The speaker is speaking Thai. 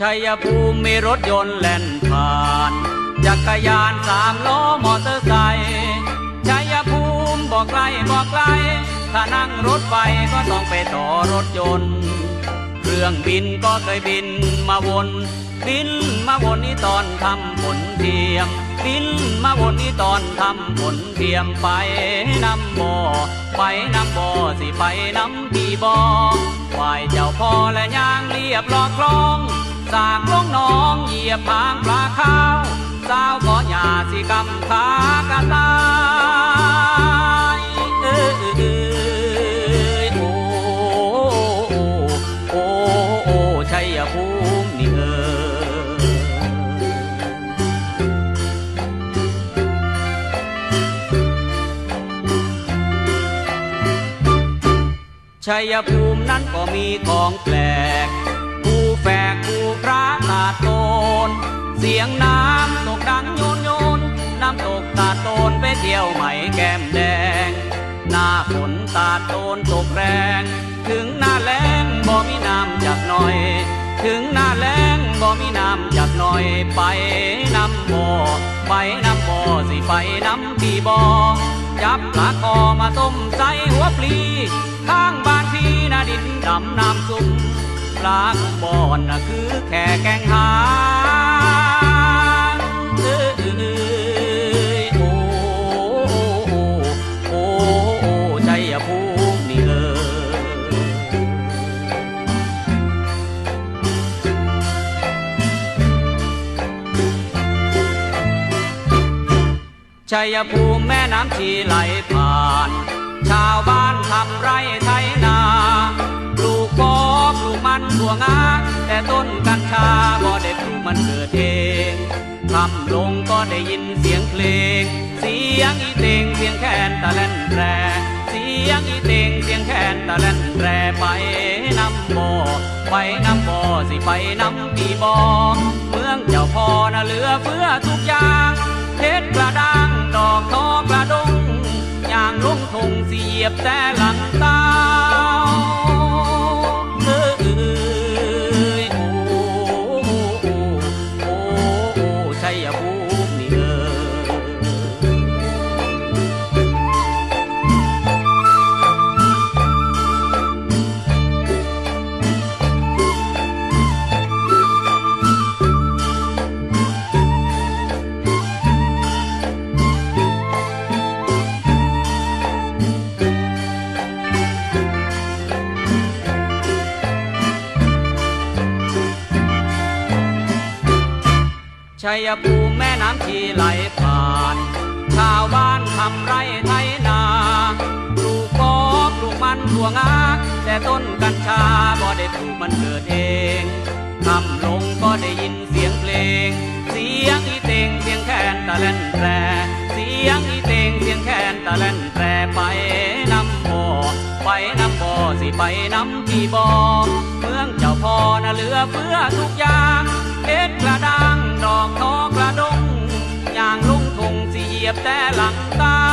ชัยภูมิมีรถยนต์แล่นผ่าน จักรยานสามล้อมอเตอร์ไซค์ชัยภูมิบอกไกลบอกไกล ถ้านั่งรถไฟก็ต้องไปต่อรถยนต์ เครื่องบินก็เคยบินมาวน บินมาวนนี่ตอนทำผลเทียม บินมาวนนี่ตอนทำผลเทียมไปน้ำบ่อไปน้ำบ่อสิไปน้ำพี่บ่อไหวายเจ้าพ่อและยางเรียบลอกคลอง สากลงหน้องเหยียบพางปลาข้าวสาวก็หยาสิกำขากระตายเออเออโอ้โอ้โอ้ชัยภูมินี่เออชัยภูมินั้นก็มีของแปลก เสียงน้ำตกดังโยนโยน น้ำตกตาโตนไปเที่ยวใหม่แก้มแดง หน้าฝนตาโตนตกแรง ถึงหน้าแล้งบ่มีน้ำจากหน่อย ถึงหน้าแล้งบ่มีน้ำจากหน่อยไปน้ำบ่อไปน้ำบ่อสิไปน้ำพี่บ่อจับปลาคอมาต้มใส่หัวปลี ข้างบ้านพี่นาดินดำน้ำซุปปลากุบอนน่ะคือแค่แกงหา ชัยภูมิแม่น้ำชีไหลผ่าน ชาวบ้านทำไรไถนาปลูกกอปลูกมันถั่วงาแต่ต้นกัญชาบ่ได้ปลูกมันเกิดเองคำลงก็ได้ยินเสียงเพลง เสียงอีเตงเสียงแคนตะเล่นแรเสียงอีเตงเสียงแคนตะเล่นแรไปน้ำบ่อไปน้ำบ่อสิไปน้ำปีบ่อเมืองเจ้าพ่อน่ะเหลือเฟือ เชัยภูมิแม่น้ำชีไหลผ่าน ชาวบ้านทำไรไถนาปลูกกอปลูกมันถั่วงาแต่ต้นกัญชาบ่ได้ปลูกมันเกิดเองคำลงก็ได้ยินเสียงเพลง เสียงอีเตงเสียงแคนตะเล่นแตรเสียงอีเตงเสียงแคนตะเล่นแตรไปนำบ่อไปนำบ่อสิไปนำที่บ่อเมืองเจ้าพ่อน่ะเหลือเฟือทุกอย่างเพชรกระด้าง อกทอกระดงอย่างลุงทงเสียบแต่หลังตา